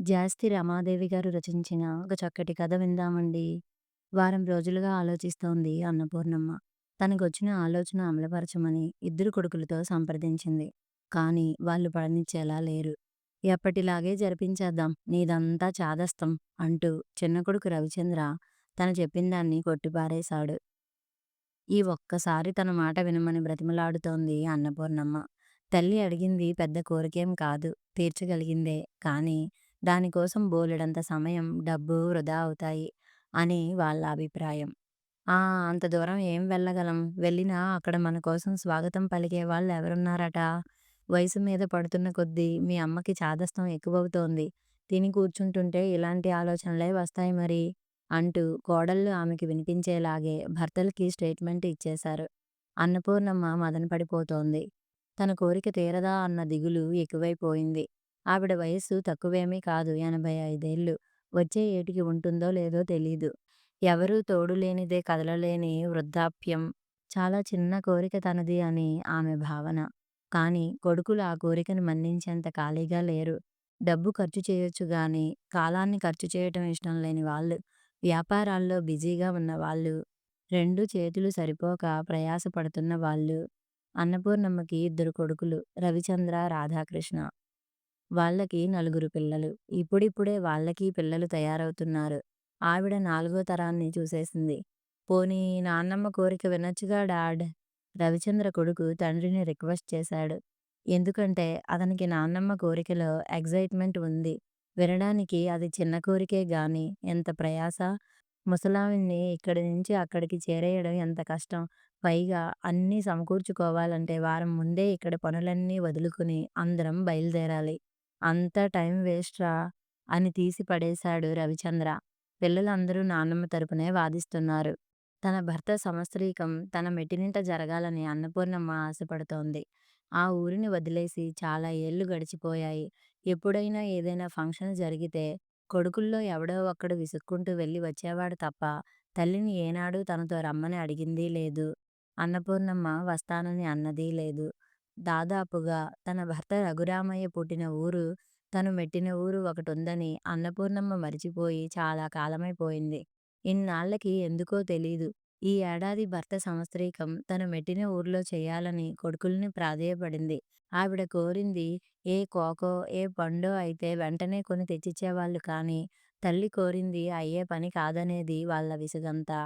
జాస్తి రమాదేవి గారు రచించిన ఒక చక్కటి కథ విందామండి. వారం రోజులుగా ఆలోచిస్తోంది అన్నపూర్ణమ్మ. తనకొచ్చిన ఆలోచన అమలుపరచమని ఇద్దరు కొడుకులతో సంప్రదించింది. కానీ వాళ్ళు పడనిచ్చేలా లేరు. ఎప్పటిలాగే జరిపించేద్దాం నీదంతా చాదస్తం అంటూ చిన్న కొడుకు రవిచంద్ర తను చెప్పిందాన్ని కొట్టిపారేశాడు. ఈ ఒక్కసారి తన మాట వినమని బ్రతిమలాడుతోంది అన్నపూర్ణమ్మ. తల్లి అడిగింది పెద్ద కోరికేం కాదు. తీర్చగలిగిందే. కానీ దానికోసం బోలెడంత సమయం, డబ్బు వృధా అవుతాయి అని వాళ్ళ అభిప్రాయం. ఆ! అంత దూరం ఏం వెళ్ళగలం? వెళ్ళినా అక్కడ మన కోసం స్వాగతం పలికే వాళ్ళెవరున్నారట? వయసు మీద పడుతున్న కొద్దీ మీ అమ్మకి చాదస్తం ఎక్కువవుతోంది. తిని కూర్చుంటుంటే ఇలాంటి ఆలోచనలే వస్తాయి మరి అంటూ కోడళ్ళు ఆమెకి వినిపించేలాగే భర్తలకి స్టేట్మెంట్ ఇచ్చేశారు. అన్నపూర్ణమ్మ మదనపడిపోతోంది. తన కోరిక తీరదా అన్న దిగులు ఎక్కువైపోయింది. ఆవిడ వయస్సు తక్కువేమీ కాదు ఎనభై ఐదేళ్ళు. వచ్చే ఏటికి ఉంటుందో లేదో తెలీదు. ఎవరూ తోడు లేనిదే కదలలేని వృద్ధాప్యం. చాలా చిన్న కోరిక తనది అని ఆమె భావన. కానీ కొడుకులు ఆ కోరికను మన్నించేంత ఖాళీగా లేరు. డబ్బు ఖర్చు చేయొచ్చు గానీ కాలాన్ని ఖర్చు చేయటం ఇష్టం లేని వాళ్ళు. వ్యాపారాల్లో బిజీగా ఉన్నవాళ్ళు. రెండు చేతులు సరిపోక ప్రయాస పడుతున్న వాళ్ళు. అన్నపూర్ణమ్మకి ఇద్దరు కొడుకులు రవిచంద్ర, రాధాకృష్ణ. వాళ్ళకి నలుగురు పిల్లలు. ఇప్పుడిప్పుడే వాళ్ళకి పిల్లలు తయారవుతున్నారు. ఆవిడ నాలుగో తరాన్ని చూసేసింది. పోనీ నాన్నమ్మ కోరిక వినొచ్చుగా డాడ్! రవిచంద్ర కొడుకు తండ్రిని రిక్వెస్ట్ చేశాడు. ఎందుకంటే అతనికి నాన్నమ్మ కోరికలో ఎగ్జయిట్మెంట్ ఉంది. వినడానికి అది చిన్న కోరికే గానీ ఎంత ప్రయాస! ముసలావిడ్ని ఇక్కడి నుంచి అక్కడికి చేరెయ్యడం ఎంత కష్టం. పైగా అన్నీ సమకూర్చుకోవాలంటే వారం ముందే ఇక్కడి పనులన్నీ వదులుకుని అందరం బయలుదేరాలి. అంతా టైం వేస్ట్రా అని తీసి పడేశాడు రవిచంద్ర. పిల్లలందరూ నాన్నమ్మ తరపునే వాదిస్తున్నారు. తన భర్త సంవత్సరీకం తన మెట్టినింట జరగాలని అన్నపూర్ణమ్మ ఆశపడుతోంది. ఆ ఊరిని వదిలేసి చాలా ఏళ్ళు గడిచిపోయాయి. ఎప్పుడైనా ఏదైనా ఫంక్షన్ జరిగితే కొడుకుల్లో ఎవడో ఒక్కడు విసుక్కుంటూ వెళ్ళి వచ్చేవాడు తప్ప తల్లిని ఏనాడూ తనతో రమ్మని అడిగిందీ లేదు. అన్నపూర్ణమ్మ వస్తానని అన్నదీ లేదు. దాదాపుగా తన భర్త రఘురామయ్య పుట్టిన ఊరు, తను మెట్టిన ఊరు ఒకటుందని అన్నపూర్ణమ్మ మరిచిపోయి చాలా కాలమైపోయింది. ఇన్నాళ్ళకి ఎందుకో తెలీదు ఈ ఏడాది భర్త సంవత్సరీకం తను మెట్టిన ఊర్లో చేయాలని కొడుకుల్ని ప్రాధేయపడింది. ఆవిడ కోరింది ఏ కోకో, ఏ పండో అయితే వెంటనే కొని తెచ్చిచ్చేవాళ్ళు కానీ తల్లి కోరింది అయ్యే పని కాదనేది వాళ్ళ విసుగంతా.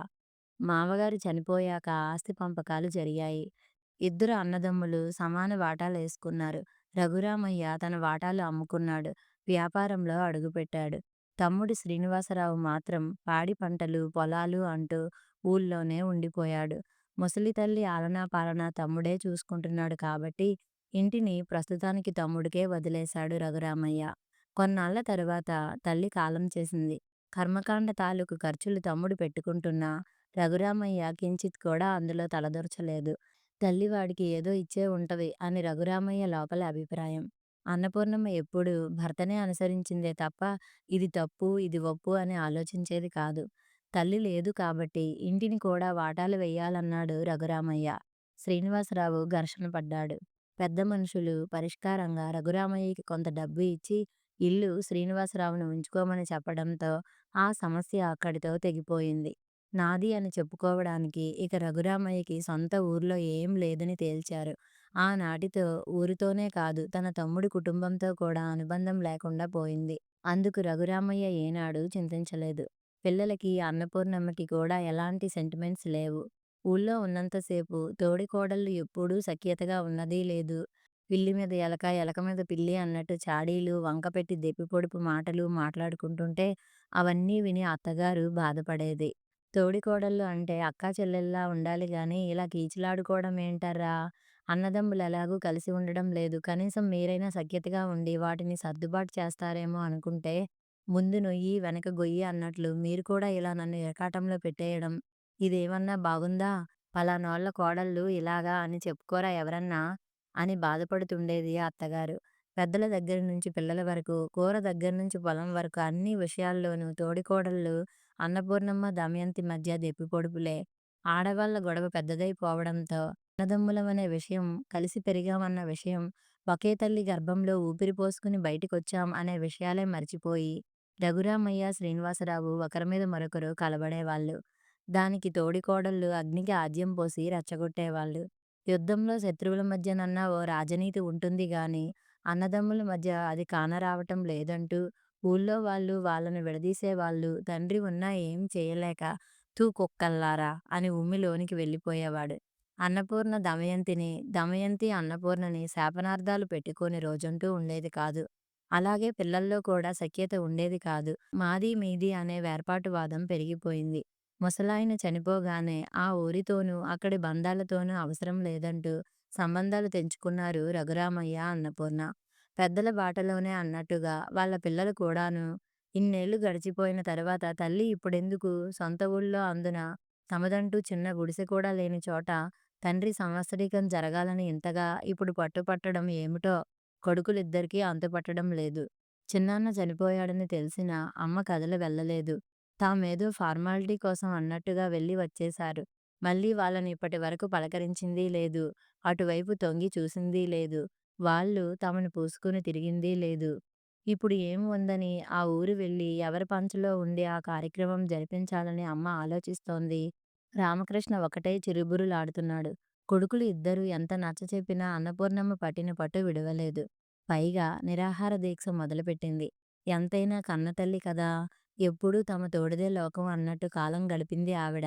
మామగారు చనిపోయాక ఆస్తి పంపకాలు జరిగాయి. ఇద్దరు అన్నదమ్ములు సమాన వాటాలు వేసుకున్నారు రఘురామయ్య తన వాటాలు అమ్ముకున్నాడు. వ్యాపారంలో అడుగుపెట్టాడు. తమ్ముడు శ్రీనివాసరావు మాత్రం పాడి పంటలు, పొలాలు అంటూ ఊళ్ళోనే ఉండిపోయాడు. ముసలి తల్లి ఆలనా పాలనా తమ్ముడే చూసుకుంటున్నాడు కాబట్టి ఇంటిని ప్రస్తుతానికి తమ్ముడికే వదిలేశాడు రఘురామయ్య. కొన్నాళ్ళ తరువాత తల్లి కాలం చేసింది. కర్మకాండ తాలూకు ఖర్చులు తమ్ముడు పెట్టుకుంటున్నా రఘురామయ్య కించిత్ కూడా అందులో తలదూర్చలేదు. తల్లి వాడికి ఏదో ఇచ్చే ఉంటది అని రఘురామయ్య లోపల అభిప్రాయం. అన్నపూర్ణమ్మ ఎప్పుడూ భర్తనే అనుసరించిందే తప్ప ఇది తప్పు, ఇది ఒప్పు అని ఆలోచించేది కాదు. తల్లి లేదు కాబట్టి ఇంటిని కూడా వాటాలు వెయ్యాలన్నాడు రఘురామయ్య. శ్రీనివాసరావు ఘర్షణ పడ్డాడు. పెద్ద మనుషులు పరిష్కారంగా రఘురామయ్యకి కొంత డబ్బు ఇచ్చి ఇల్లు శ్రీనివాసరావుని ఉంచుకోమని చెప్పడంతో ఆ సమస్య అక్కడితో తెగిపోయింది. నాది అని చెప్పుకోవడానికి ఇక రఘురామయ్యకి సొంత ఊర్లో ఏం లేదని తేల్చారు. ఆనాటితో ఊరితోనే కాదు తన తమ్ముడి కుటుంబంతో కూడా అనుబంధం లేకుండా పోయింది. అందుకు రఘురామయ్య ఏనాడూ చింతించలేదు. పిల్లలకి, అన్నపూర్ణమ్మకి కూడా ఎలాంటి సెంటిమెంట్స్ లేవు. ఊళ్ళో ఉన్నంతసేపు తోడికోడళ్ళు ఎప్పుడూ సఖ్యతగా ఉన్నదీ లేదు. పిల్లి మీద ఎలక, ఎలక మీద పిల్లి అన్నట్టు చాడీలు, వంకపెట్టి దెప్పిపొడుపు మాటలు మాట్లాడుకుంటుంటే అవన్నీ విని అత్తగారు బాధపడేది. తోడికోడళ్ళు అంటే అక్కా చెల్లెల్లా ఉండాలి గానీ ఇలా కీచులాడుకోవడం ఏంటర్రా? అన్నదమ్ములెలాగూ కలిసి ఉండడం లేదు. కనీసం మీరైనా సఖ్యతగా ఉండి వాటిని సర్దుబాటు చేస్తారేమో అనుకుంటే ముందు నొయ్యి వెనక గొయ్యి అన్నట్లు మీరు కూడా ఇలా నన్ను ఇరకాటంలో పెట్టేయడం ఇదేమన్నా బాగుందా? ఫలానోళ్ళ కోడళ్ళు ఇలాగా అని చెప్పుకోరా ఎవరన్నా? అని బాధపడుతుండేది అత్తగారు. పెద్దల దగ్గర నుంచి పిల్లల వరకు, కూర దగ్గర్నుంచి పొలం వరకు అన్ని విషయాల్లోనూ తోడికోడళ్ళు అన్నపూర్ణమ్మ, దమయంతి మధ్య దెప్పిపొడుపులే. ఆడవాళ్ళ గొడవ పెద్దదై పోవడంతో అన్నదమ్ములమనే విషయం, కలిసి పెరిగామన్న విషయం ఒకే తల్లి గర్భంలో ఊపిరి పోసుకుని బయటికొచ్చాం అనే విషయాలే మర్చిపోయి, రఘురామయ్య, శ్రీనివాసరావు ఒకరి మీద మరొకరు కలబడేవాళ్ళు. దానికి తోడికోడళ్ళు అగ్నికి ఆద్యం పోసి రెచ్చగొట్టేవాళ్ళు. యుద్ధంలో శత్రువుల మధ్యనన్నా ఓ రాజనీతి ఉంటుంది గాని, అన్నదమ్ముల మధ్య అది కానరావటం లేదంటూ ఊళ్ళో వాళ్ళు వాళ్ళను విడదీసేవాళ్ళు. తండ్రి ఉన్నా ఏం చేయలేక తూ కుక్కల్లారా' అని ఉమ్మి లోనికి వెళ్ళిపోయేవాడు. అన్నపూర్ణ దమయంతిని, దమయంతి అన్నపూర్ణని శాపనార్థాలు పెట్టుకొని రోజంటూ ఉండేది కాదు. అలాగే పిల్లల్లో కూడా సఖ్యత ఉండేది కాదు. మాది మీది అనే వేర్పాటువాదం పెరిగిపోయింది. ముసలాయన చనిపోగానే ఆ ఊరితోనూ, అక్కడి బంధాలతోనూ అవసరం లేదంటూ సంబంధాలు తెంచుకున్నారు రఘురామయ్య, అన్నపూర్ణ. పెద్దల బాటలోనే అన్నట్టుగా వాళ్ళ పిల్లలు కూడాను. ఇన్నేళ్ళు గడిచిపోయిన తర్వాత తల్లి ఇప్పుడెందుకు సొంత ఊళ్ళో అందున తమదంటూ చిన్న గుడిసె కూడా లేని చోట తండ్రి సంవత్సరీకం జరగాలని ఇంతగా ఇప్పుడు పట్టుపట్టడం ఏమిటో కొడుకులిద్దరికీ అంతుపట్టడం లేదు. చిన్నాన్న చనిపోయాడని తెలిసిన అమ్మ కథలు వెళ్ళలేదు. తామేదో ఫార్మాలిటీ కోసం అన్నట్టుగా వెళ్ళి వచ్చేశారు. మళ్ళీ వాళ్ళని ఇప్పటి వరకు పలకరించిందీ లేదు. అటువైపు తొంగి చూసిందీ లేదు. వాళ్ళు తమను పూసుకుని తిరిగిందీ లేదు. ఇప్పుడు ఏం ఉందని ఆ ఊరు వెళ్ళి ఎవరి పంచలో ఉండి ఆ కార్యక్రమం జరిపించాలని అమ్మ ఆలోచిస్తోంది. రామకృష్ణ ఒకటే చిరుబుర్రులాడుతున్నాడు. కొడుకులు ఇద్దరూ ఎంత నచ్చచెప్పినా అన్నపూర్ణమ్మ పట్టిన పట్టు విడువలేదు. పైగా నిరాహార దీక్ష మొదలుపెట్టింది. ఎంతైనా కన్నతల్లి కదా! ఎప్పుడూ తమ తోడిదే లోకం అన్నట్టు కాలం గడిపింది ఆవిడ.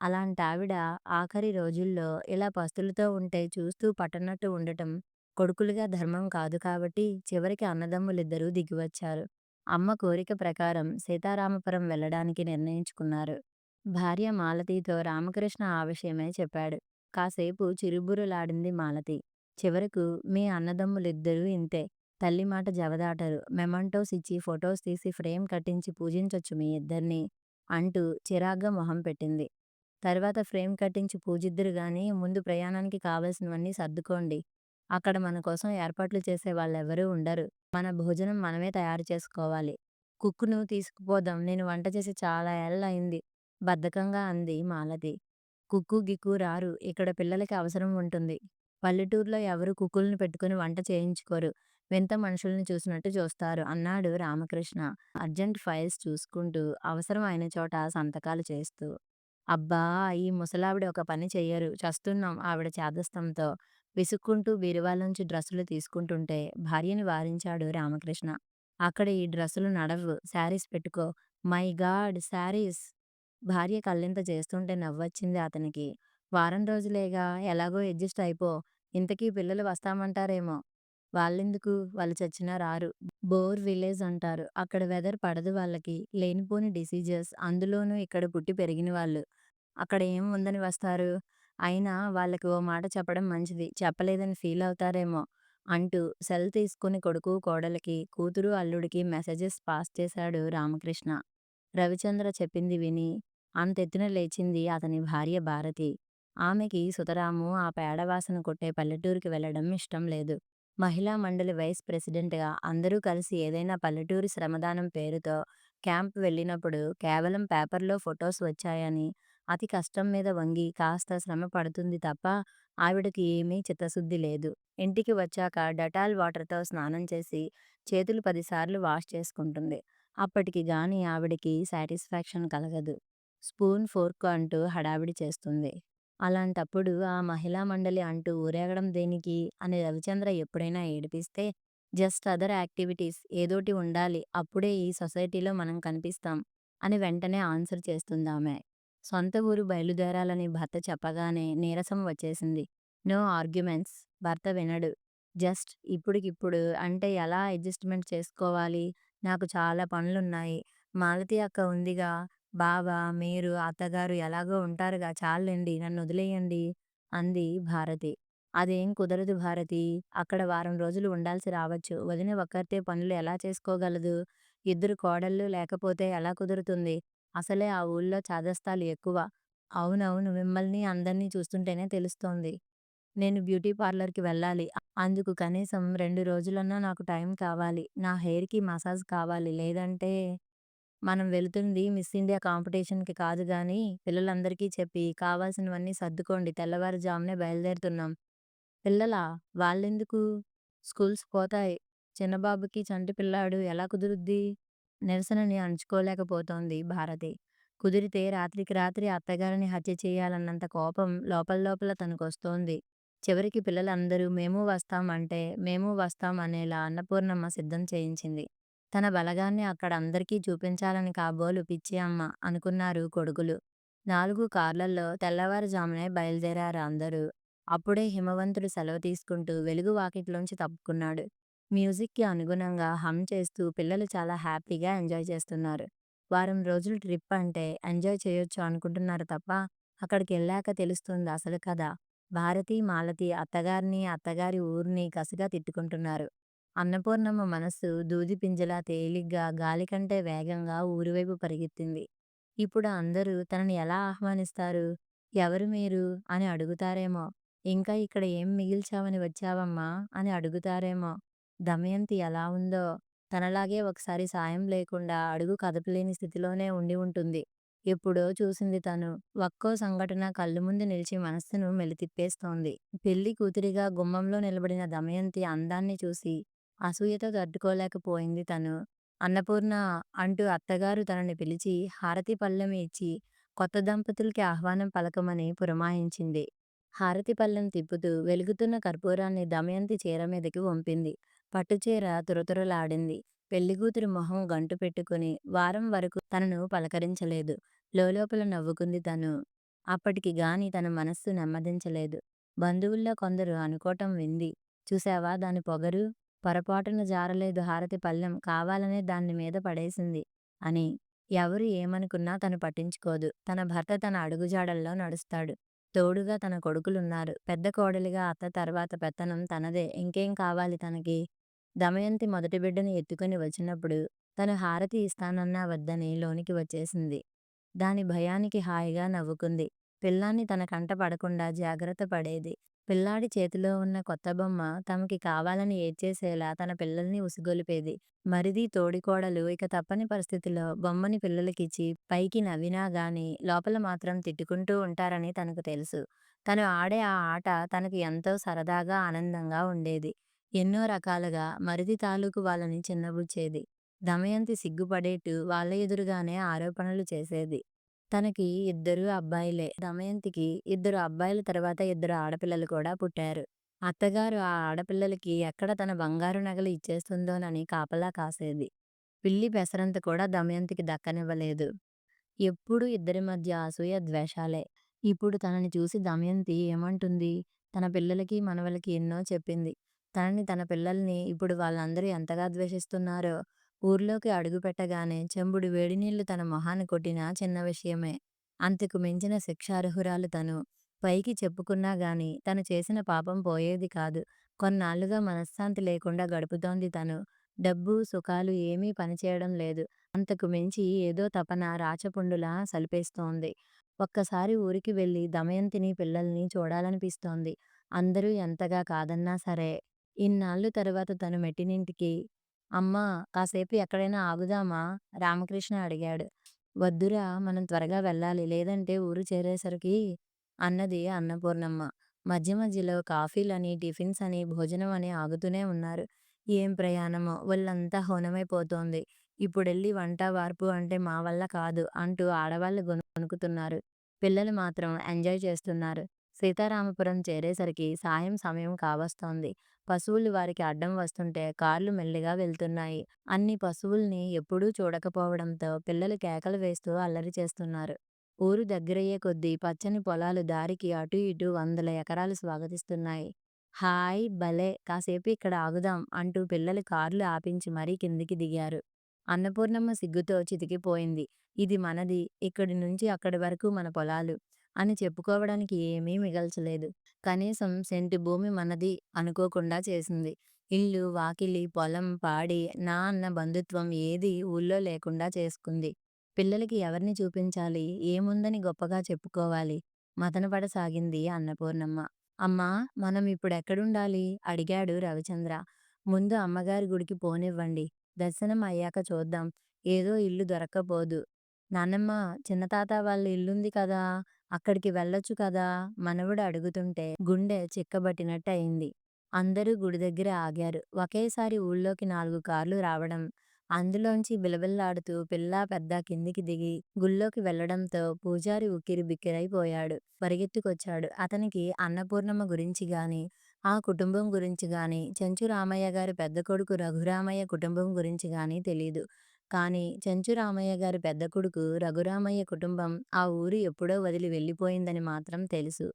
అలాంటావిడ ఆఖరి రోజుల్లో ఇలా పస్తులతో ఉంటే చూస్తూ పట్టనట్టు ఉండటం కొడుకులుగా ధర్మం కాదు కాబట్టి చివరికి అన్నదమ్ములిద్దరూ దిగివచ్చారు. అమ్మ కోరిక ప్రకారం సీతారామపురం వెళ్ళడానికి నిర్ణయించుకున్నారు. భార్య మాలతితో రామకృష్ణ ఆ చెప్పాడు. కాసేపు చిరుబుర్రులాడింది మాలతి. చివరకు మీ అన్నదమ్ములిద్దరూ ఇంతే. తల్లి మాట జవదాటరు. మెమంటోస్ ఇచ్చి ఫొటోస్ తీసి ఫ్రేమ్ కట్టించి పూజించొచ్చు మీ ఇద్దర్నీ అంటూ చిరాగ్గా మొహం పెట్టింది. తర్వాత ఫ్రేమ్ కట్టించి పూజిద్దురుగాని ముందు ప్రయాణానికి కావలసినవన్నీ సర్దుకోండి. అక్కడ మన కోసం ఏర్పాట్లు చేసే వాళ్ళెవరూ ఉండరు. మన భోజనం మనమే తయారు చేసుకోవాలి. కుక్కును తీసుకుపోదాం నేను వంట చేసి చాలా ఏళ్ళయింది బద్ధకంగా అంది మాలతి. కుక్కు గిక్కు రారు. ఇక్కడ పిల్లలకి అవసరం ఉంటుంది. పల్లెటూర్లో ఎవరు కుక్కులను పెట్టుకుని వంట చేయించుకోరు. వింత మనుషుల్ని చూసినట్టు చూస్తారు అన్నాడు రామకృష్ణ అర్జెంట్ ఫైల్స్ చూసుకుంటూ, అవసరం అయిన చోట సంతకాలు చేస్తూ. అబ్బా! ఈ ముసలావిడ ఒక పని చెయ్యరు. చస్తున్నాం ఆవిడ చేదస్తంతో విసుక్కుంటూ బీరువాలోంచి డ్రస్సులు తీసుకుంటుంటే భార్యని వారించాడు రామకృష్ణ. అక్కడ ఈ డ్రస్సులు నడవు శారీస్ పెట్టుకో. My God saris! భార్య కళ్ళింత చేస్తుంటే నవ్వొచ్చింది అతనికి. వారం రోజులేగా ఎలాగో అడ్జస్ట్ అయిపో. ఇంతకీ పిల్లలు వస్తామంటారేమో. వాళ్ళెందుకు? వాళ్ళు చచ్చినా రారు. బోర్ విలేజ్ అంటారు. అక్కడ వెదర్ పడదు వాళ్ళకి. లేనిపోని డిసీజెస్. అందులోనూ ఇక్కడ పుట్టి పెరిగినవాళ్ళు. అక్కడ ఏం ఉందని వస్తారు? అయినా వాళ్ళకి ఓ మాట చెప్పడం మంచిది. చెప్పలేదని ఫీల్ అవుతారేమో అంటూ సెల్ తీసుకుని కొడుకు కోడలికి, కూతురు అల్లుడికి మెసేజెస్ పాస్ చేశాడు రామకృష్ణ. రవిచంద్ర చెప్పింది విని అంతెత్తున లేచింది అతని భార్య భారతి. ఆమెకి సుతరాము ఆ పేడవాసన కొట్టే పల్లెటూరికి వెళ్ళడం ఇష్టం లేదు. మహిళా మండలి వైస్ ప్రెసిడెంట్గా అందరూ కలిసి ఏదైనా పల్లెటూరి శ్రమదానం పేరుతో క్యాంప్ వెళ్ళినప్పుడు కేవలం పేపర్లో ఫొటోస్ వచ్చాయని, అతి కష్టం మీద వంగి కాస్త శ్రమ పడుతుంది తప్ప ఆవిడకి ఏమీ చిత్తశుద్ధి లేదు. ఇంటికి వచ్చాక డెటాల్ వాటర్తో స్నానం చేసి చేతులు పదిసార్లు వాష్ చేసుకుంటుంది. అప్పటికి గాని ఆవిడకి సాటిస్ఫాక్షన్ కలగదు. స్పూన్, ఫోర్క్ అంటూ హడావిడి చేస్తుంది. అలాంటప్పుడు ఆ మహిళా మండలి అంటూ ఊరేగడం దేనికి? అని రవిచంద్ర ఎప్పుడైనా ఏడిపిస్తే జస్ట్ అదర్ యాక్టివిటీస్ ఏదోటి ఉండాలి అప్పుడే ఈ సొసైటీలో మనం కనిపిస్తాం అని వెంటనే ఆన్సర్ చేస్తుందామె. సొంత ఊరు బయలుదేరాలని భర్త చెప్పగానే నీరసం వచ్చేసింది. No arguments. భర్త వినడు. జస్ట్ ఇప్పుడికిప్పుడు అంటే ఎలా అడ్జస్ట్మెంట్ చేసుకోవాలి? నాకు చాలా పనులున్నాయి. మాలతి అక్క ఉందిగా బావ, మీరు, అత్తగారు ఎలాగో ఉంటారుగా చాలండి నన్ను వదిలేయండి అంది భారతి. అదేం కుదరదు భారతి అక్కడ వారం రోజులు ఉండాల్సి రావచ్చు. వదిన ఒక్కరితే పనులు ఎలా చేసుకోగలదు? ఇద్దరు కోడళ్ళు లేకపోతే ఎలా కుదురుతుంది? అసలే ఆ ఊళ్ళో చాదస్తాలు ఎక్కువ. అవునవును మిమ్మల్ని అందర్నీ చూస్తుంటేనే తెలుస్తోంది. నేను బ్యూటీ పార్లర్కి వెళ్ళాలి. అందుకు కనీసం రెండు రోజులన్నా నాకు టైం కావాలి. నా హెయిర్కి మసాజ్ కావాలి. లేదంటే మనం వెళుతుంది మిస్ ఇండియా కాంపిటీషన్కి కాదు కానీ పిల్లలందరికీ చెప్పి కావాల్సినవన్నీ సర్దుకోండి తెల్లవారుజామునే బయలుదేరుతున్నాం. పిల్లలా? వాళ్ళెందుకు? స్కూల్స్ పోతాయి. చిన్నబాబుకి చంటి పిల్లాడు ఎలా కుదురుద్ది? నిరసనని అణుచుకోలేకపోతోంది భారతి. కుదిరితే రాత్రికి రాత్రి అత్తగారిని హత్య చెయ్యాలన్నంత కోపం లోపల లోపల తనకొస్తోంది. చివరికి పిల్లలందరూ మేమూ వస్తాం అంటే మేమూ వస్తాం అనేలా అన్నపూర్ణమ్మ సిద్ధం చేయించింది. తన బలగాన్ని అక్కడ అందరికీ చూపించాలని కాబోలు పిచ్చి అమ్మ అనుకున్నారు కొడుకులు. నాలుగు కార్లల్లో తెల్లవారుజామునే బయలుదేరారు అందరూ. అప్పుడే హిమవంతుడు సెలవు తీసుకుంటూ వెలుగు వాకిట్లోంచి తప్పుకున్నాడు. మ్యూజిక్‌కి అనుగుణంగా హమ్ చేస్తూ పిల్లలు చాలా హ్యాపీగా ఎంజాయ్ చేస్తున్నారు. వారం రోజులు ట్రిప్ అంటే ఎంజాయ్ చేయొచ్చు అనుకుంటున్నారు తప్ప అక్కడికెళ్ళాక తెలుస్తుంది అసలు కథ. భారతి, మాలతి అత్తగారిని, అత్తగారి ఊరిని కసిగా తిట్టుకుంటున్నారు. అన్నపూర్ణమ్మ మనస్సు దూదిపింజలా తేలిగ్గా గాలి కంటే వేగంగా ఊరివైపు పరిగెత్తింది. ఇప్పుడు అందరూ తనని ఎలా ఆహ్వానిస్తారు? ఎవరు మీరు? అని అడుగుతారేమో! ఇంకా ఇక్కడ ఏం మిగిల్చావని వచ్చావమ్మా? అని అడుగుతారేమో! దమయంతి ఎలా ఉందో! తనలాగే ఒకసారి సాయం లేకుండా అడుగు కదపలేని స్థితిలోనే ఉండి ఉంటుంది. ఎప్పుడో చూసింది తను. ఒక్కో సంఘటన కళ్ళు ముందు నిలిచి మనస్సును మెలితిప్పేస్తోంది. పెళ్ళి కూతురిగా గుమ్మంలో నిలబడిన దమయంతి అందాన్ని చూసి అసూయతో తట్టుకోలేకపోయింది తను. అన్నపూర్ణ అంటూ అత్తగారు తనని పిలిచి హారతి పళ్ళెం ఇచ్చి కొత్త దంపతులకి ఆహ్వానం పలకమని పురమాయించింది. హారతి పళ్ళెం తిప్పుతూ వెలుగుతున్న కర్పూరాన్ని దమయంతి చీర మీదకి వంపింది. పట్టుచీర తురతురలాడింది. పెళ్ళికూతురి మొహం గంటు పెట్టుకుని వారం వరకు తనను పలకరించలేదు. లోలోపల నవ్వుకుంది తను. అప్పటికి గాని తన మనస్సు నెమ్మదించలేదు. బంధువుల్లో కొందరు అనుకోవటం వింది. చూశావా దాని పొగరు? పొరపాటున జారలేదు హారతి పళ్ళెం కావాలనే దాన్ని మీద పడేసింది అని. ఎవరు ఏమనుకున్నా తను పట్టించుకోదు. తన భర్త తన అడుగుజాడల్లో నడుస్తాడు. తోడుగా తన కొడుకులున్నారు. పెద్ద కోడలిగా అత్త తర్వాత పెత్తనం తనదే ఇంకేం కావాలి తనకి? దమయంతి మొదటి బిడ్డను ఎత్తుకుని వచ్చినప్పుడు తను హారతి ఇస్తానన్నా వద్దని లోనికి వచ్చేసింది. దాని భయానికి హాయిగా నవ్వుకుంది. పిల్లాన్ని తన కంట పడకుండా జాగ్రత్త పడేది. పిల్లాడి చేతిలో ఉన్న కొత్త బొమ్మ తమకి కావాలని ఏడ్చేసేలా తన పిల్లల్ని ఉసిగొలిపేది. మరిది తోడికోడలు ఇక తప్పని పరిస్థితిలో బొమ్మని పిల్లలకిచ్చి పైకి నవ్వినా గాని లోపల మాత్రం తిట్టుకుంటూ ఉంటారని తనకు తెలుసు. తను ఆడే ఆ ఆట తనకు ఎంతో సరదాగా ఆనందంగా ఉండేది. ఎన్నో రకాలుగా మరిది తాలూకు వాళ్ళని చిన్నబుచ్చేది. దమయంతి సిగ్గుపడేట్టు వాళ్ళ ఎదురుగానే ఆరోపణలు చేసేది. తనకి ఇద్దరూ అబ్బాయిలే. దమయంతికి ఇద్దరు అబ్బాయిల తర్వాత ఇద్దరు ఆడపిల్లలు కూడా పుట్టారు. అత్తగారు ఆ ఆడపిల్లలకి ఎక్కడ తన బంగారు నగలు ఇచ్చేస్తుందోనని కాపలా కాసేది. పిల్లి పెసరంత కూడా దమయంతికి దక్కనివ్వలేదు. ఎప్పుడూ ఇద్దరి మధ్య అసూయ ద్వేషాలే. ఇప్పుడు తనని చూసి దమయంతి ఏమంటుంది? తన పిల్లలకి, మనవలకి ఎన్నో చెప్పింది. తనని తన పిల్లల్ని ఇప్పుడు వాళ్ళందరూ ఎంతగా ద్వేషిస్తున్నారో! ఊర్లోకి అడుగుపెట్టగానే చెంబుడు వేడినీళ్ళు తన మొహాన్ని కొట్టినా చిన్న విషయమే. అంతకు మించిన శిక్షార్హురాలు తను. పైకి చెప్పుకున్నా గాని తను చేసిన పాపం పోయేది కాదు. కొన్నాళ్ళుగా మనశ్శాంతి లేకుండా గడుపుతోంది తను. డబ్బు, సుఖాలు ఏమీ పనిచేయడం లేదు. అంతకు మించి ఏదో తపన రాచపుండులా సలిపేస్తోంది. ఒక్కసారి ఊరికి వెళ్ళి దమయంతిని, పిల్లల్ని చూడాలనిపిస్తోంది. అందరూ ఎంతగా కాదన్నా సరే. ఇన్నాళ్ళు తరువాత తను మెట్టినింటికి అమ్మా! కాసేపు ఎక్కడైనా ఆగుదామా? రామకృష్ణ అడిగాడు. వద్దురా! మనం త్వరగా వెళ్ళాలి. లేదంటే ఊరు చేరేసరికి అన్నది అన్నపూర్ణమ్మ. మధ్య మధ్యలో కాఫీలని, టిఫిన్స్ అని, భోజనం అని ఆగుతూనే ఉన్నారు. ఏం ప్రయాణమో! ఒళ్ళంతా హూనమైపోతోంది. ఇప్పుడెళ్ళి వంట, వార్పు అంటే మా వల్ల కాదు అంటూ ఆడవాళ్ళు గొణుకుతున్నారు. పిల్లలు మాత్రం ఎంజాయ్ చేస్తున్నారు. సీతారామపురం చేరేసరికి సాయం సమయం కావస్తోంది. పశువులు వారికి అడ్డం వస్తుంటే కార్లు మెల్లిగా వెళ్తున్నాయి. అన్ని పశువుల్ని ఎప్పుడూ చూడకపోవడంతో పిల్లలు కేకలు వేస్తూ అల్లరి చేస్తున్నారు. ఊరు దగ్గరయ్యే కొద్దీ పచ్చని పొలాలు దారికి అటూ ఇటూ వందల ఎకరాలు స్వాగతిస్తున్నాయి. హాయ్ భలే కాసేపు ఇక్కడ ఆగుదాం అంటూ పిల్లలు కార్లు ఆపించి మరీ కిందికి దిగారు. అన్నపూర్ణమ్మ సిగ్గుతో చితికిపోయింది. ఇది మనది. ఇక్కడి నుంచి అక్కడి వరకు మన పొలాలు అని చెప్పుకోవడానికి ఏమీ మిగల్చలేదు. కనీసం సెంటు భూమి మనది అనుకోకుండా చేసింది. ఇల్లు, వాకిలి, పొలం, పాడి, నా అన్న బంధుత్వం ఏదీ ఊళ్ళో లేకుండా చేసుకుంది. పిల్లలకి ఎవరిని చూపించాలి? ఏముందని గొప్పగా చెప్పుకోవాలి? మథనపడసాగింది అన్నపూర్ణమ్మ. అమ్మా! మనం ఇప్పుడెక్కడుండాలి? అడిగాడు రవిచంద్ర. ముందు అమ్మగారి గుడికి పోనివ్వండి. దర్శనం అయ్యాక చూద్దాం. ఏదో ఇల్లు దొరక్కపోదు. నాన్నమ్మా! చిన్నతాత వాళ్ళ ఇల్లుంది కదా! అక్కడికి వెళ్ళొచ్చు కదా! మనవడు అడుగుతుంటే గుండె చిక్కబట్టినట్టయింది. అందరూ గుడి దగ్గర ఆగారు. ఒకేసారి ఊళ్ళోకి నాలుగు కార్లు రావడం, అందులోంచి బిలబిల్లాడుతూ పిల్లా పెద్దా కిందికి దిగి గుళ్ళోకి వెళ్ళడంతో పూజారి ఉక్కిరిబిక్కిరైపోయాడు. పరిగెత్తుకొచ్చాడు. అతనికి అన్నపూర్ణమ్మ గురించి గాని, ఆ కుటుంబం గురించి గాని, చెంచు రామయ్య గారి పెద్ద కొడుకు రఘురామయ్య కుటుంబం గురించి గాని తెలీదు. కానీ చెంచు రామయ్య గారి పెద్ద కొడుకు రఘురామయ్య కుటుంబం ఆ ఊరు ఎప్పుడో వదిలి వెళ్ళిపోయిందని మాత్రం తెలుసు.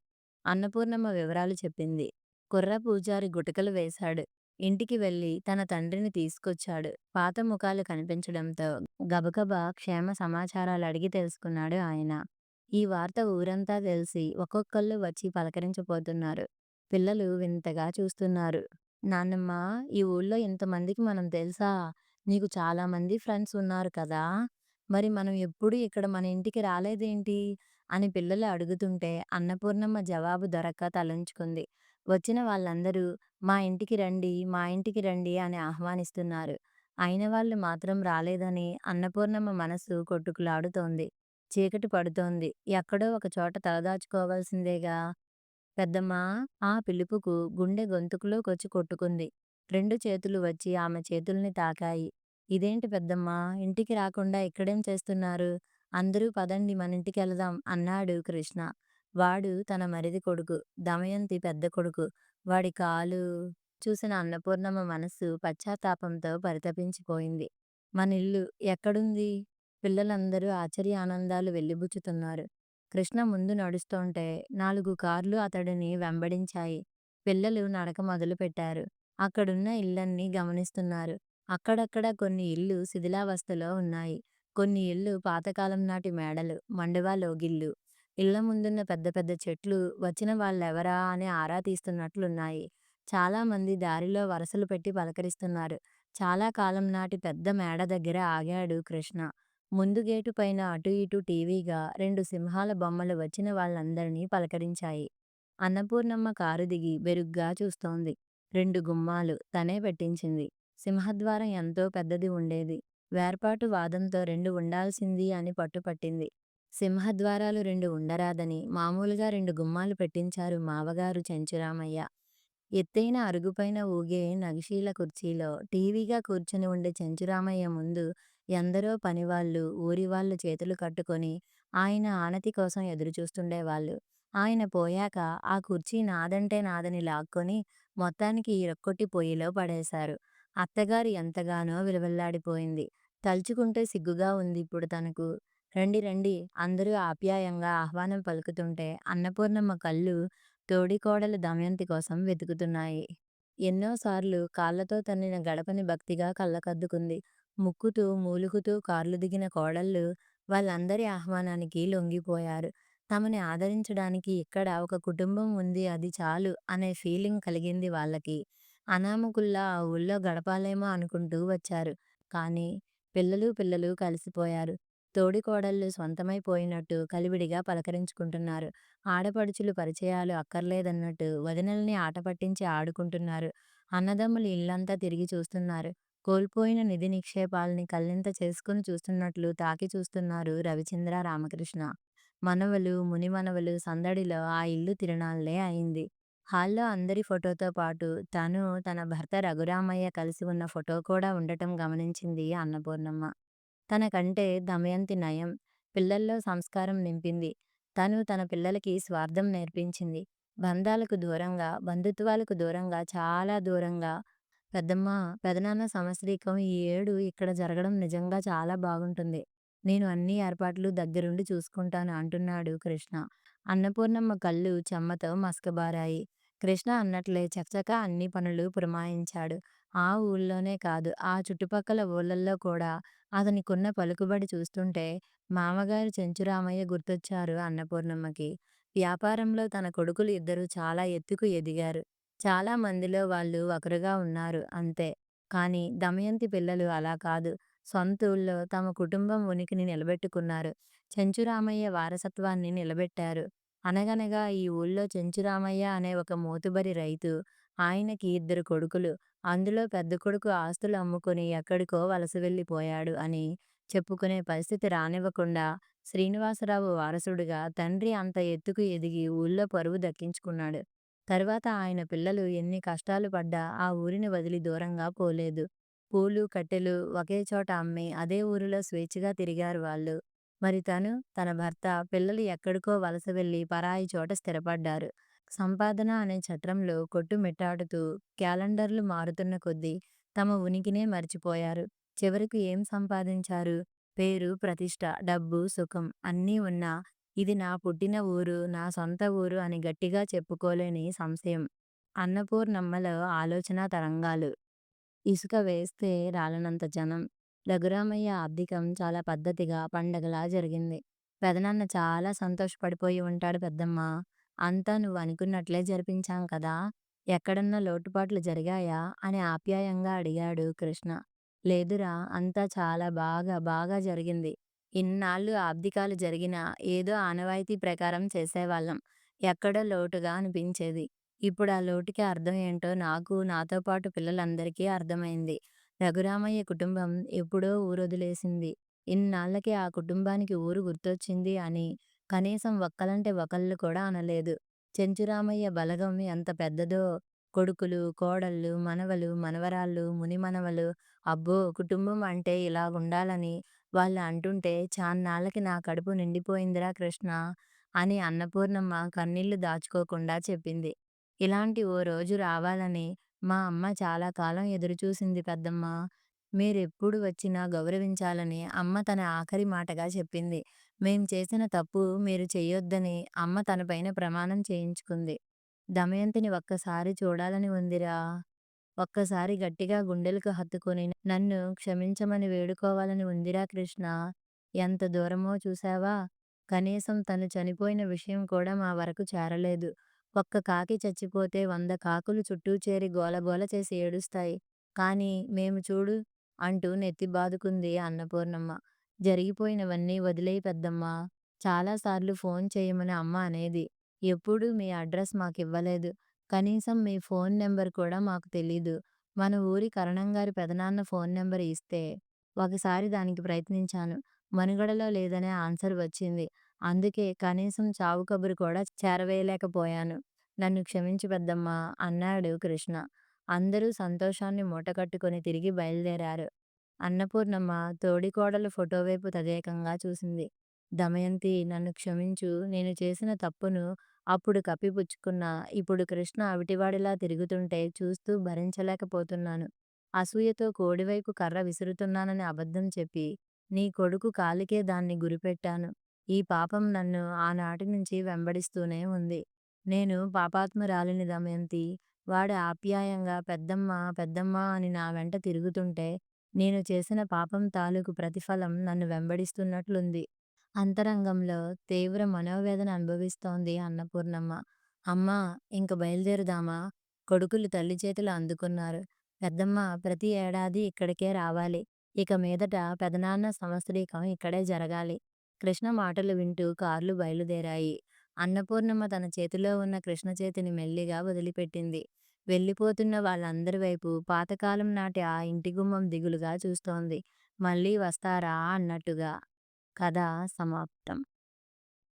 అన్నపూర్ణమ్మ వివరాలు చెప్పింది. కుర్ర పూజారి గుటకలు వేశాడు. ఇంటికి వెళ్ళి తన తండ్రిని తీసుకొచ్చాడు. పాత ముఖాలు కనిపించడంతో గబగబా క్షేమ సమాచారాలడిగి తెలుసుకున్నాడు ఆయన. ఈ వార్త ఊరంతా తెలిసి ఒక్కొక్కళ్ళు వచ్చి పలకరించబోతున్నారు. పిల్లలు వింతగా చూస్తున్నారు. నాన్నమ్మా! ఈ ఊళ్ళో ఇంతమందికి మనం తెలుసా? నీకు చాలామంది ఫ్రెండ్స్ ఉన్నారు కదా! మరి మనం ఎప్పుడూ ఇక్కడ మన ఇంటికి రాలేదేంటి? అని పిల్లలు అడుగుతుంటే అన్నపూర్ణమ్మ జవాబు దొరక్క తలొంచుకుంది. వచ్చిన వాళ్ళందరూ మా ఇంటికి రండి, మా ఇంటికి రండి అని ఆహ్వానిస్తున్నారు. అయిన వాళ్ళు మాత్రం రాలేదని అన్నపూర్ణమ్మ మనసు కొట్టుకులాడుతోంది. చీకటి పడుతోంది. ఎక్కడో ఒక చోట తలదాచుకోవాల్సిందేగా! పెద్దమ్మ ఆ పిలుపుకు గుండె గొంతుకులోకొచ్చి కొట్టుకుంది. రెండు చేతులు వచ్చి ఆమె చేతుల్ని తాకాయి. ఇదేంటి పెద్దమ్మ ఇంటికి రాకుండా ఇక్కడేం చేస్తున్నారు? అందరూ పదండి మన ఇంటికి వెళదాం అన్నాడు కృష్ణ. వాడు తన మరిది కొడుకు. దమయంతి పెద్ద కొడుకు. వాడి కాలు చూసిన అన్నపూర్ణమ్మ మనస్సు పశ్చాత్తాపంతో పరితపించిపోయింది. మన ఇల్లు ఎక్కడుంది? పిల్లలందరూ ఆశ్చర్య ఆనందాలు వెళ్ళిబుచ్చుతున్నారు కృష్ణ ముందు నడుస్తుంటే నాలుగు కార్లు అతడిని వెంబడించాయి. పిల్లలు నడక మొదలుపెట్టారు. అక్కడున్న ఇళ్ళన్నీ గమనిస్తున్నారు. అక్కడక్కడ కొన్ని ఇళ్ళు శిథిలావస్థలో ఉన్నాయి. కొన్ని ఇళ్ళు పాతకాలం నాటి మేడలు, మండువా లోగిళ్ళు. ఇళ్ళ ముందున్న పెద్ద పెద్ద చెట్లు వచ్చిన వాళ్ళెవరా అని ఆరా తీస్తున్నట్లున్నాయి. చాలామంది దారిలో వరసలు పెట్టి పలకరిస్తున్నారు. చాలా కాలం నాటి పెద్ద మేడ దగ్గర ఆగాడు కృష్ణ. ముందు గేటు పైన అటూ ఇటూ టీవీగా రెండు సింహాల బొమ్మలు వచ్చిన వాళ్ళందరినీ పలకరించాయి. అన్నపూర్ణమ్మ కారు దిగి బెరుగ్గా చూస్తోంది. రెండు గుమ్మాలు తనే పెట్టించింది. సింహద్వారం ఎంతో పెద్దది ఉండేది. వేర్పాటు వాదంతో రెండు ఉండాల్సింది అని పట్టుపట్టింది. సింహద్వారాలు రెండు ఉండరాదని మామూలుగా రెండు గుమ్మాలు పెట్టించారు మావగారు చెంచురామయ్య. ఎత్తైన అరుగుపైన ఊగే నగిషీల కుర్చీలో టీవీగా కూర్చుని ఉండే చెంచురామయ్య ముందు ఎందరో పనివాళ్ళు, ఊరివాళ్ళు చేతులు కట్టుకొని ఆయన ఆనతి కోసం ఎదురుచూస్తుండేవాళ్ళు. ఆయన పోయాక ఆ కుర్చీ నాదంటే నాదని లాక్కొని మొత్తానికి ఇరక్కొట్టి పొయ్యిలో పడేశారు. అత్తగారు ఎంతగానో విలవిల్లాడిపోయింది. తలుచుకుంటే సిగ్గుగా ఉంది ఇప్పుడు తనకు. రండి రండి అందరూ ఆప్యాయంగా ఆహ్వానం పలుకుతుంటే అన్నపూర్ణమ్మ కళ్ళు తోడికోడలు దమయంతి కోసం వెతుకుతున్నాయి. ఎన్నోసార్లు కాళ్ళతో తన్నిన గడపని భక్తిగా కళ్ళకద్దుకుంది. ముక్కుతూ, మూలుగుతూ కార్లు దిగిన కోడళ్ళు వాళ్ళందరి ఆహ్వానానికి లొంగిపోయారు. తమని ఆదరించడానికి ఇక్కడ ఒక కుటుంబం ఉంది అది చాలు అనే ఫీలింగ్ కలిగింది వాళ్ళకి. అనామకుల్లా ఆ ఊళ్ళో గడపాలేమో అనుకుంటూ వచ్చారు. కానీ పిల్లలు పిల్లలు కలిసిపోయారు. తోడికోడళ్ళు స్వంతమైపోయినట్టు కలివిడిగా పలకరించుకుంటున్నారు. ఆడపడుచులు పరిచయాలు అక్కర్లేదన్నట్టు వదినల్ని ఆటపట్టించి ఆడుకుంటున్నారు. అన్నదమ్ములు ఇల్లంతా తిరిగి చూస్తున్నారు. కోల్పోయిన నిధి నిక్షేపాల్ని కళ్ళింత చేసుకుని చూస్తున్నట్లు తాకి చూస్తున్నారు రవిచంద్ర, రామకృష్ణ. మనవలు, మునిమనవలు సందడిలో ఆ ఇల్లు తిరునాళ్ళే అయింది. హాల్లో అందరి ఫోటోతో పాటు తను తన భర్త రఘురామయ్య కలిసి ఉన్న ఫోటో కూడా ఉండటం గమనించింది అన్నపూర్ణమ్మ. తనకంటే దమయంతి నయం. పిల్లల్లో సంస్కారం నింపింది. తను తన పిల్లలకి స్వార్థం నేర్పించింది. బంధాలకు దూరంగా, బంధుత్వాలకు దూరంగా చాలా దూరంగా పెద్దమ్మ పెదనాన్న సంవత్సరీకం ఈ ఏడు ఇక్కడ జరగడం నిజంగా చాలా బాగుంటుంది. నేను అన్ని ఏర్పాట్లు దగ్గరుండి చూసుకుంటాను అంటున్నాడు కృష్ణ. అన్నపూర్ణమ్మ కళ్ళు చెమ్మతో మసకబారాయి. కృష్ణ అన్నట్లే చకచకా అన్ని పనులు పురమాయించాడు. ఆ ఊళ్ళోనే కాదు ఆ చుట్టుపక్కల ఊళ్ళల్లో కూడా అతనికున్న పలుకుబడి చూస్తుంటే మామగారు చెంచురామయ్య గుర్తొచ్చారు అన్నపూర్ణమ్మకి. వ్యాపారంలో తన కొడుకులు ఇద్దరూ చాలా ఎత్తుకు ఎదిగారు. చాలా మందిలో వాళ్ళు ఒకరుగా ఉన్నారు అంతే. కానీ దమయంతి పిల్లలు అలా కాదు. సొంతూళ్ళో తమ కుటుంబం ఉనికిని నిలబెట్టుకున్నారు. చెంచురామయ్య వారసత్వాన్ని నిలబెట్టారు. అనగనగా ఈ ఊళ్ళో చెంచురామయ్య అనే ఒక మోతుబరి రైతు. ఆయనకి ఇద్దరు కొడుకులు. అందులో పెద్ద కొడుకు ఆస్తులు అమ్ముకుని ఎక్కడికో వలస వెళ్ళిపోయాడు అని చెప్పుకునే పరిస్థితి రానివ్వకుండా శ్రీనివాసరావు వారసుడుగా తండ్రి అంత ఎత్తుకు ఎదిగి ఊళ్ళో పరువు దక్కించుకున్నాడు. తర్వాత ఆయన పిల్లలు ఎన్ని కష్టాలు పడ్డా ఆ ఊరిని వదిలి దూరంగా పోలేదు. పూలు, కట్టెలు ఒకే చోట అమ్మి అదే ఊరిలో స్వేచ్ఛగా తిరిగారు వాళ్ళు. మరి తను, తన భర్త, పిల్లలు ఎక్కడికో వలస వెళ్ళి పరాయి చోట స్థిరపడ్డారు. సంపాదన అనే చట్రంలో కొట్టుమిట్టాడుతూ క్యాలెండర్లు మారుతున్న కొద్దీ తమ ఉనికినే మర్చిపోయారు చివరకు ఏం సంపాదించారు? పేరు, ప్రతిష్ట డబ్బు, సుఖం అన్నీ ఉన్నా ఇది నా పుట్టిన ఊరు, నా సొంత ఊరు అని గట్టిగా చెప్పుకోలేని సంశయం. అన్నపూర్ణమ్మలో ఆలోచనా తరంగాలు. ఇసుక వేస్తే రాలనంత జనం. రఘురామయ్య ఆబ్దికం చాలా పద్ధతిగా, పండగలా జరిగింది. పెదనాన్న చాలా సంతోషపడిపోయి ఉంటాడు పెద్దమ్మ అంతా నువ్వు అనుకున్నట్లే జరిపించాం కదా! ఎక్కడన్నా లోటుపాట్లు జరిగాయా? అని ఆప్యాయంగా అడిగాడు కృష్ణ. లేదురా! అంతా చాలా బాగా, బాగా జరిగింది. ఇన్నాళ్ళు ఆబ్దికాలు జరిగినా ఏదో ఆనవాయితీ ప్రకారం చేసేవాళ్ళం. ఎక్కడో లోటుగా అనిపించేది. ఇప్పుడా లోటుకి అర్థం ఏంటో నాకు, నాతో పాటు పిల్లలందరికీ అర్థమైంది. రఘురామయ్య కుటుంబం ఎప్పుడో ఊరొదిలేసింది. ఇన్నాళ్ళకి ఆ కుటుంబానికి ఊరు గుర్తొచ్చింది అని కనీసం ఒక్కలంటే ఒకళ్ళు కూడా అనలేదు. చెంచురామయ్య బలగం ఎంత పెద్దదో! కొడుకులు, కోడళ్ళు, మనవలు, మనవరాళ్ళు, మునిమనవలు అబ్బో! కుటుంబం అంటే ఇలాగుండాలని వాళ్ళు అంటుంటే చాన్నాళ్ళకి నా కడుపు నిండిపోయిందిరా కృష్ణా! అని అన్నపూర్ణమ్మ కన్నీళ్ళు దాచుకోకుండా చెప్పింది. ఇలాంటి ఓ రోజు రావాలని మా అమ్మ చాలా కాలం ఎదురుచూసింది పెద్దమ్మ మీరెప్పుడు వచ్చినా గౌరవించాలని అమ్మ తన ఆఖరి మాటగా చెప్పింది. మేం చేసిన తప్పు మీరు చెయ్యొద్దని అమ్మ తనపైన ప్రమాణం చేయించుకుంది. దమయంతిని ఒక్కసారి చూడాలని ఉందిరా! ఒక్కసారి గట్టిగా గుండెలకు హత్తుకుని నన్ను క్షమించమని వేడుకోవాలని ఉందిరా కృష్ణా! ఎంత దూరమో చూశావా? కనీసం తను చనిపోయిన విషయం కూడా మా వరకు చేరలేదు. ఒక్క కాకి చచ్చిపోతే వంద కాకులు చుట్టూ చేరి గోలగోల చేసి ఏడుస్తాయి. కానీ మేము చూడు అంటూ నెత్తి బాదుకుంది అన్నపూర్ణమ్మ. జరిగిపోయినవన్నీ వదిలేయ్ పెద్దమ్మా! చాలాసార్లు ఫోన్ చేయమని అమ్మ అనేది. ఎప్పుడూ మీ అడ్రస్ మాకివ్వలేదు. కనీసం మీ ఫోన్ నెంబర్ కూడా మాకు తెలీదు. మన ఊరి కరణంగారి పెదనాన్న ఫోన్ నెంబర్ ఇస్తే ఒకసారి దానికి ప్రయత్నించాను. మనుగడలో లేదనే ఆన్సర్ వచ్చింది. అందుకే కనీసం చావు కబురు కూడా చేరవేయలేకపోయాను. నన్ను క్షమించి పెద్దమ్మా! అన్నాడు కృష్ణ. అందరూ సంతోషాన్ని మూటకట్టుకుని తిరిగి బయలుదేరారు. అన్నపూర్ణమ్మ తోడికోడలు ఫోటోవైపు తదేకంగా చూసింది. దమయంతి నన్ను క్షమించు. నేను చేసిన తప్పును అప్పుడు కప్పిపుచ్చుకున్నా. ఇప్పుడు కృష్ణ అవిటివాడిలా తిరుగుతుంటే చూస్తూ భరించలేకపోతున్నాను. అసూయతో కోడివైపు కర్ర విసురుతున్నానని అబద్ధం చెప్పి నీ కొడుకు కాలికే దాన్ని గురిపెట్టాను. ఈ పాపం నన్ను ఆనాటి నుంచి వెంబడిస్తూనే ఉంది. నేను పాపాత్మురాలిని దమయంతి వాడు ఆప్యాయంగా పెద్దమ్మ పెద్దమ్మ అని నా వెంట తిరుగుతుంటే నేను చేసిన పాపం తాలూకు ప్రతిఫలం నన్ను వెంబడిస్తున్నట్లుంది. అంతరంగంలో తీవ్ర మనోవేదన అనుభవిస్తోంది అన్నపూర్ణమ్మ. అమ్మా! ఇంక బయలుదేరుదామా? కొడుకులు తల్లి చేతులు అందుకున్నారు. పెద్దమ్మ ప్రతి ఏడాది ఇక్కడికే రావాలి. ఇక మీదట పెదనాన్న సంవత్సరీకం ఇక్కడే జరగాలి. కృష్ణ మాటలు వింటూ కార్లు బయలుదేరాయి. అన్నపూర్ణమ్మ తన చేతిలో ఉన్న కృష్ణ చేతిని మెల్లిగా వదిలిపెట్టింది. వెళ్ళిపోతున్న వాళ్ళందరి వైపు పాతకాలం నాటి ఆ ఇంటి గుమ్మం దిగులుగా చూస్తోంది. మళ్ళీ వస్తారా అన్నట్టుగా. కథ సమాప్తం